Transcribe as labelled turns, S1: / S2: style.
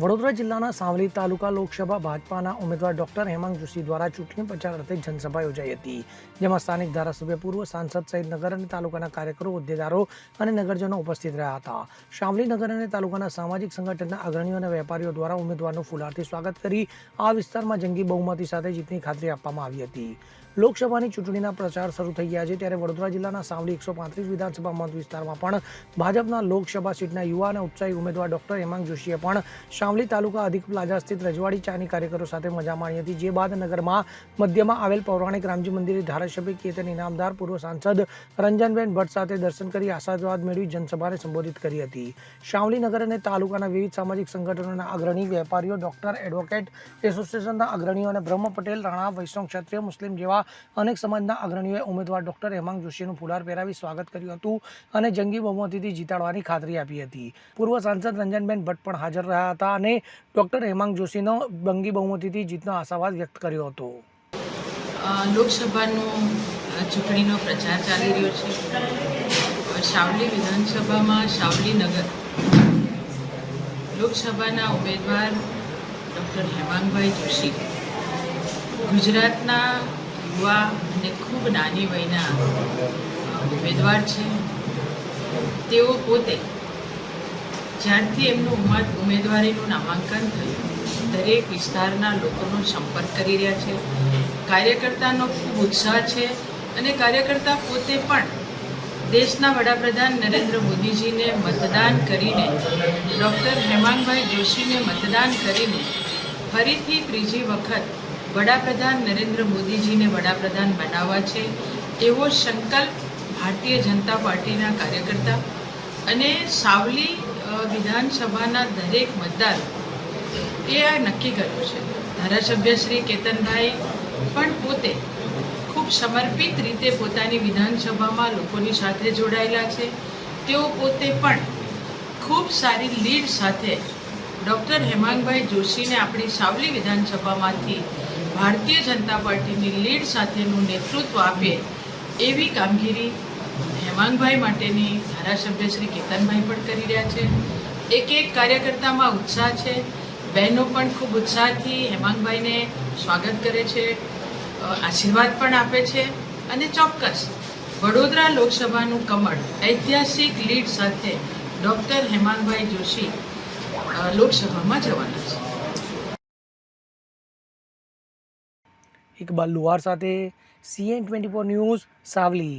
S1: વડોદરા જિલ્લાના સાવલી તાલુકા લોકસભા ભાજપાના ઉમેદવાર ડોક્ટર હેમંત જોશી દ્વારા ચૂંટણી પ્રચાર અર્થે જનસભા યોજાઈ હતી, જેમાં સ્થાનિક ધારાસભ્ય પૂર્વ સાંસદ સહિત નગર અને તાલુકાના કાર્યકરો, હોદ્દેદારો અને નગરજનો ઉપસ્થિત રહ્યા હતા. શામલી નગર અને તાલુકાના સામાજિક સંગઠનના અગ્રણીઓ અને વેપારીઓ દ્વારા ઉમેદવારનું ફુલારથી સ્વાગત કરી આ વિસ્તારમાં જંગી બહુમતી સાથે જીતની ખાતરી આપવામાં આવી હતી. લોકસભાની ચૂંટણીના પ્રચાર શરૂ થઈ ગયા છે, ત્યારે વડોદરા જિલ્લાના સાવલી એકસો પાંત્રીસ વિધાનસભા મત વિસ્તારમાં પણ ભાજપના લોકસભા સીટના યુવા અને ઉત્સાહી ઉમેદવાર ડોક્ટર હેમાંગ જોશીએ પણ શામલી તાલુકા અધિક પ્લાઝા સ્થિત રજવાડી ચાની કાર્યકરો સાથે મજા માણી હતી, જે બાદ નગરમાં મધ્યમાં આવેલ પૌરાણિક રામજી મંદિરે ધારાસભ્ય કેતન ઇનામદાર પૂર્વ સાંસદ રંજનબેન ભટ્ટ સાથે દર્શન કરી આશીર્વાદ મેળવી જનસભાને સંબોધિત કરી હતી. શામલી નગર અને તાલુકાના વિવિધ સામાજિક સંગઠનોના અગ્રણી વેપારીઓ ડોક્ટર, એડવોકેટ, એસોસિએશનના અગ્રણીઓ અને બ્રહ્મ પટેલ, રાણા, વૈષ્ણવ ક્ષત્રિય, મુસ્લિમ જેવા અનેક સમાજના અગ્રણીઓએ ઉમેદવાર ડોક્ટર હેમાંગ જોશીનું ફુલાર પહેરાવી સ્વાગત કર્યું હતું અને જંગી બહુમતીથી જીતાડવાની ખાતરી આપી હતી. પૂર્વ સાંસદ રંજનબેન ભટ્ટ પણ હાજર રહ્યા હતા. અને ડોક્ટર હેમાંગ જોશીનો બંગી બહુમતીથી જીતનો આશાવાદ વ્યક્ત કર્યો હતો.
S2: લોકસભાનો ચૂંટણીનો પ્રચાર ચાલી રહ્યો છે. સાવલી વિધાનસભામાં સાવલી નગર. લોકસભાના ઉમેદવાર ડૉક્ટર હેમાંગભાઈ જોશી. ગુજરાતના યુવા અને ખૂબ નાની વયના ઉમેદવાર છે. તેઓ પોતે જ્યારથી એમનું ઉમદ ઉમેદવારીનું નામાંકન થયું દરેક વિસ્તારના લોકોનો સંપર્ક કરી રહ્યા છે. કાર્યકર્તાનો ખૂબ ઉત્સાહ છે અને કાર્યકર્તા પોતે પણ દેશના વડાપ્રધાન નરેન્દ્ર મોદીજીને મતદાન કરીને, ડૉક્ટર હેમાંગભાઈ જોશીને મતદાન કરીને, ફરીથી ત્રીજી વખત વડાપ્રધાન નરેન્દ્ર મોદીજીને વડાપ્રધાન બનાવવા છે, એવો સંકલ્પ ભારતીય જનતા પાર્ટીના કાર્યકર્તા અને સાવલી વિધાનસભાના દરેક મતદાર એ આ નક્કી કર્યું છે. ધારાસભ્ય શ્રી કેતનભાઈ પણ પોતે ખૂબ સમર્પિત રીતે પોતાની વિધાનસભામાં લોકોની સાથે જોડાયેલા છે. તેઓ પોતે પણ ખૂબ સારી લીડ સાથે ડૉક્ટર હેમાંગભાઈ જોશીને આપણી સાવલી વિધાનસભામાંથી ભારતીય જનતા પાર્ટીની લીડ સાથેનું નેતૃત્વ આપે એવી કામગીરી હેમાંગભાઈ માટેની ધારાસભ્ય શ્રી કેતનભાઈ પણ કરી રહ્યા છે. એક એક કાર્યકર્તામાં ઉત્સાહ છે. બહેનો પણ ખૂબ ઉત્સાહથી હેમાંગભાઈને સ્વાગત કરે છે. આશીર્વાદ પણ આપે છે અને ચોક્કસ વડોદરા લોકસભાનું કમળ ઐતિહાસિક લીડ સાથે ડૉક્ટર હેમાંગભાઈ જોશી લોકસભામાં જવાના છે.
S1: ઇકબાલ લુહાર સાથે CN twenty four news Savli.